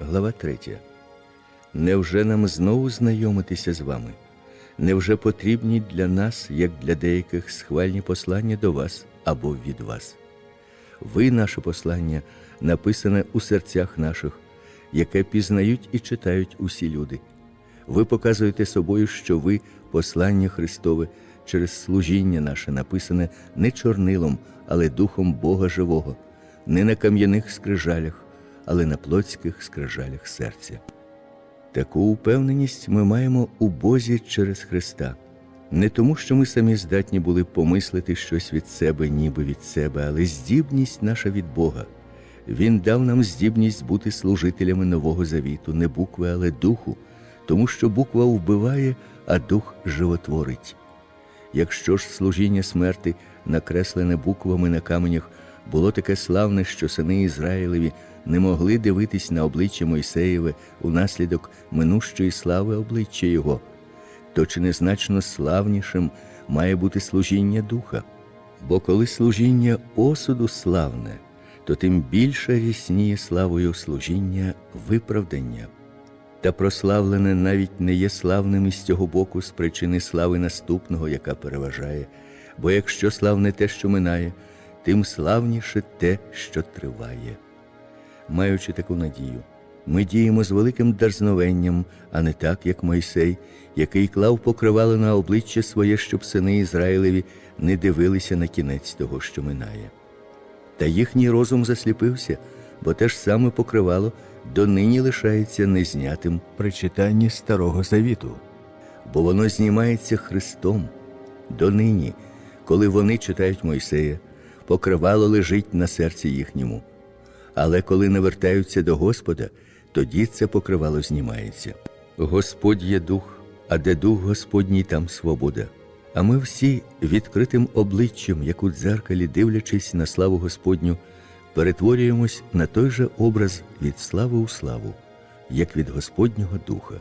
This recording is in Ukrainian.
глава 3. Невже нам знову знайомитися з вами? Невже потрібні для нас, як для деяких, схвальні послання до вас або від вас? Ви, наше послання, написане у серцях наших, яке пізнають і читають усі люди. Ви показуєте собою, що ви послання Христове через служіння наше написане не чорнилом, але духом Бога живого, не на кам'яних скрижалях, але на плотських скрижалях серця. Таку упевненість ми маємо у Бозі через Христа, не тому, що ми самі здатні були помислити щось від себе, ніби від себе, але здібність наша від Бога. Він дав нам здібність бути служителями Нового Завіту, не букви, але духу, тому що буква вбиває, а дух животворить. Якщо ж служіння смерти, накреслене буквами на каменях, було таке славне, що сини Ізраїлеві не могли дивитись на обличчя Мойсеєве унаслідок минущої слави обличчя Його, то чи не значно славнішим має бути служіння духа? Бо коли служіння осуду славне, то тим більше рісніє славою служіння виправдання. Та прославлене навіть не є славним із цього боку з причини слави наступного, яка переважає, бо якщо славне те, що минає, тим славніше те, що триває. Маючи таку надію, ми діємо з великим дерзновенням, а не так, як Мойсей, який клав покривало на обличчя своє, щоб сини Ізраїлеві не дивилися на кінець того, що минає. Та їхній розум засліпився, бо те ж саме покривало донині лишається незнятим при читанні Старого Завіту, бо воно знімається Христом. Донині, коли вони читають Мойсея, покривало лежить на серці їхньому. Але коли навертаються до Господа, тоді це покривало знімається. Господь є дух, а де дух Господній, там свобода. А ми всі відкритим обличчям, як у дзеркалі, дивлячись на славу Господню, перетворюємось на той же образ від слави у славу, як від Господнього Духа.